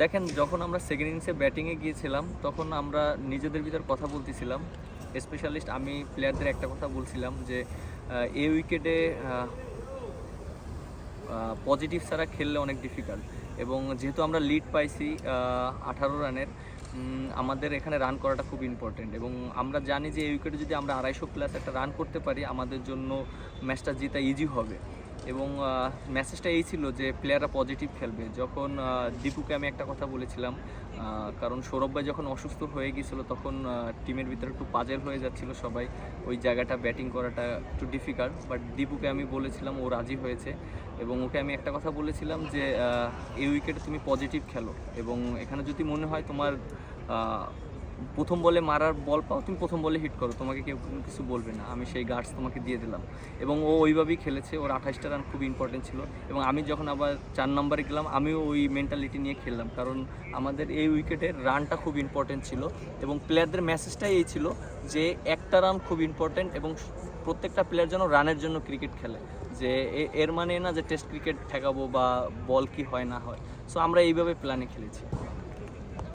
দেখেন, যখন আমরা সেকেন্ড ইনিংসে ব্যাটিংয়ে গিয়েছিলাম, তখন আমরা নিজেদের ভিতর কথা বলতেছিলাম। স্পেশালিস্ট আমি প্লেয়ারদের একটা কথা বলছিলাম যে এই উইকেটে পজিটিভ ছাড়া খেললে অনেক ডিফিকাল্ট এবং যেহেতু আমরা লিড পাইছি আঠারো রানের আমাদের এখানে রান করাটা খুব ইম্পর্টেন্ট এবং আমরা জানি যে এই উইকেটে যদি আমরা আড়াইশো প্লাস একটা রান করতে পারি, আমাদের জন্য ম্যাচটা জিতা ইজি হবে। এবং মেসেজটা এই ছিল যে প্লেয়াররা পজিটিভ খেলবে। যখন দীপুকে আমি একটা কথা বলেছিলাম কারণ সৌরভ ভাই যখন অসুস্থ হয়ে গিয়েছিল তখন টিমের ভিতরে একটু পাজেল হয়ে যাচ্ছিল সবাই। ওই জায়গাটা ব্যাটিং করাটা একটু ডিফিকাল্ট বাট দীপুকে আমি বলেছিলাম ও রাজি হয়েছে। এবং ওকে আমি একটা কথা বলেছিলাম যে এই উইকেটে তুমি পজিটিভ খেলো। এবং এখানে যদি মনে হয় তোমার প্রথম বলে মারার বল পাও, তুমি প্রথম বলে হিট করো। তোমাকে কেউ কিছু বলবে না। আমি সেই গার্ডস তোমাকে দিয়ে দিলাম। এবং ও ওইভাবেই খেলেছে। ওর আঠাশটা রান খুব ইম্পর্টেন্ট ছিল। এবং আমি যখন আবার চার নম্বরে গেলাম, আমিও ওই মেন্টালিটি নিয়ে খেললাম। কারণ আমাদের এই উইকেটের রানটা খুব ইম্পর্টেন্ট ছিল। এবং প্লেয়ারদের মেসেজটাই এই ছিল যে, একটা রান খুব ইম্পর্টেন্ট এবং প্রত্যেকটা প্লেয়ার যেন রানের জন্য ক্রিকেট খেলে। যে এর মানে না যে টেস্ট ক্রিকেট ঠেকাবো বা বল কি হয়, না হয়। সো আমরা এইভাবে প্ল্যানে খেলেছি।